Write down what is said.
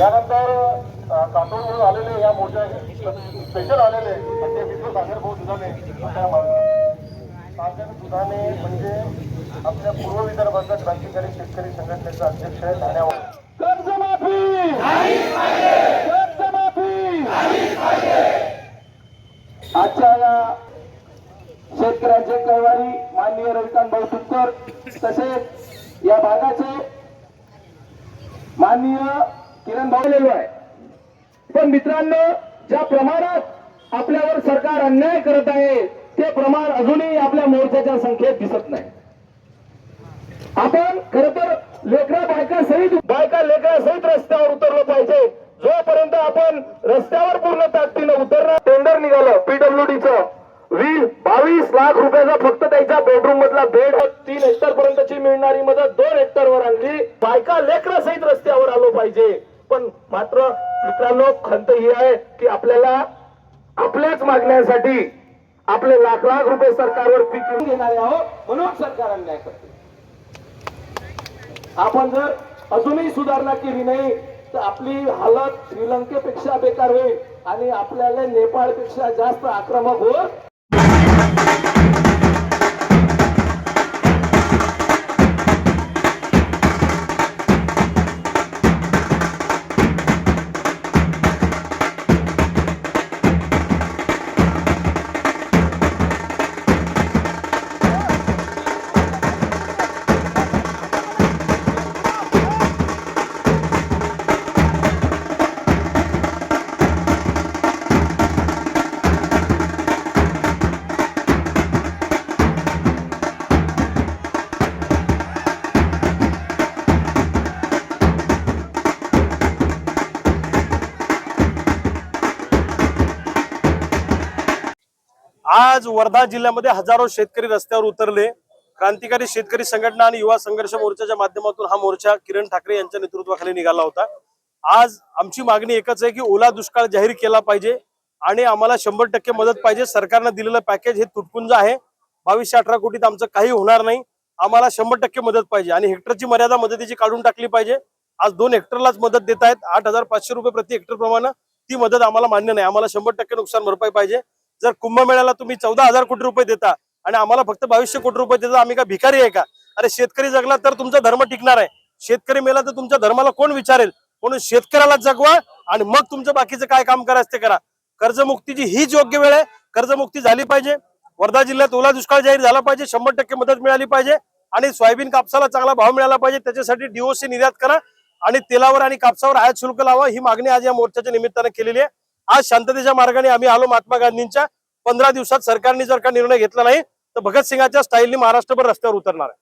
त्यानंतर डॉ- यानंतर काटोलवरून आलेले या मोर्चा स्पेशल आलेले ते मित्र सागर भाऊ दुधाने सागर दुधाने म्हणजे आपल्या पूर्व विदर्भाचा क्रांतिकारी शेतकरी संघटनेचा अध्यक्ष आहे ठाण्यावर आजच्या या शेतकऱ्यांचे कैवारी माननीय रविकांत भाऊ तुपकर तसेच या भागाचे माननीय किरण आहे. पण मित्रांनो ज्या प्रमाणात आपल्यावर सरकार अन्याय करत आहे ते प्रमाण अजूनही आपल्या मोर्चाच्या संख्येत दिसत नाही. आपण खर तर लेकरा बायका सहित बायका लेकरा सहित रस्त्यावर उतरलं पाहिजे. जोपर्यंत आपण रस्त्यावर पूर्ण ताकदीनं उतरणार टेंडर निघालं पीडब्ल्यूडीचं वीस बावीस लाख रुपयाचा फक्त त्याच्या बेडरूम मधला बेड तीन हेक्टर पर्यंतची मिळणारी मदत दोन हेक्टर वर आणली. बायका लेकरा सहित रस्त्यावर आलो पाहिजे. पण मात्र मित्रांनो खंत ही आहे की आपल्याला आपल्याच मागण्यांसाठी आपले लाख लाख रुपये सरकारवर पिकून घेणारे आहोत म्हणून सरकार अन्याय करते. आपण जर अजूनही सुधारणा केली नाही तर आपली हालत श्रीलंकेपेक्षा बेकार होईल आणि आपल्याला नेपाळपेक्षा जास्त आक्रमक होत आज वर्धा जिल्ह्यामध्ये हजारो शेतकरी रस्त्यावर उतरले. क्रांतिकारी शेतकरी संघटना आणि युवा संघर्ष मोर्चाच्या माध्यमातून हा मोर्चा किरण ठाकरे यांच्या नेतृत्वाखाली निघाला होता. आज आमची मागणी एकच आहे की ओला दुष्काळ जाहीर केला पाहिजे आणि आम्हाला शंभर टक्के मदत पाहिजे. सरकारनं दिलेलं पॅकेज हे तुटपुंज आहे. बावीसशे अठरा कोटीत आमचं काही होणार नाही. आम्हाला शंभर टक्के मदत पाहिजे आणि हेक्टरची मर्यादा मदतीची काढून टाकली पाहिजे. आज दोन हेक्टरलाच मदत देत आहेत आठ हजार पाचशे रुपये प्रति हेक्टर प्रमाणे ती मदत आम्हाला मान्य नाही. आम्हाला शंभर टक्के नुकसान भरपाई पाहिजे. जर कुंभमेळ्याला तुम्ही चौदा हजार कोटी रुपये देता आणि आम्हाला फक्त बावीसशे कोटी रुपये देता आम्ही का भिकारी आहे का? अरे शेतकरी जगला तर तुमचा धर्म टिकणार आहे. शेतकरी मेला तर तुमच्या धर्माला कोण विचारेल? म्हणून शेतकऱ्याला जगवा आणि मग तुमचं बाकीचं काय काम करायचं ते करा. कर्जमुक्तीची हीच योग्य वेळ आहे. कर्जमुक्ती झाली पाहिजे. वर्धा जिल्ह्यात ओला दुष्काळ जाहीर झाला पाहिजे. शंभर टक्के मदत मिळाली पाहिजे. आणि सोयाबीन कापसाला चांगला भाव मिळाला पाहिजे. त्याच्यासाठी डीओसी निर्यात करा आणि तेलावर आणि कापसावर आयात शुल्क लावा. ही मागणी आज या मोर्चाच्या निमित्तानं केलेली आहे. आज शांततेच्या मार्गाने आम्ही आलो महात्मा गांधींच्या. पंधरा दिवसात सरकारने जर का निर्णय घेतला नाही तर भगतसिंगाच्या स्टाईलने महाराष्ट्रभर रस्त्यावर उतरणार आहे.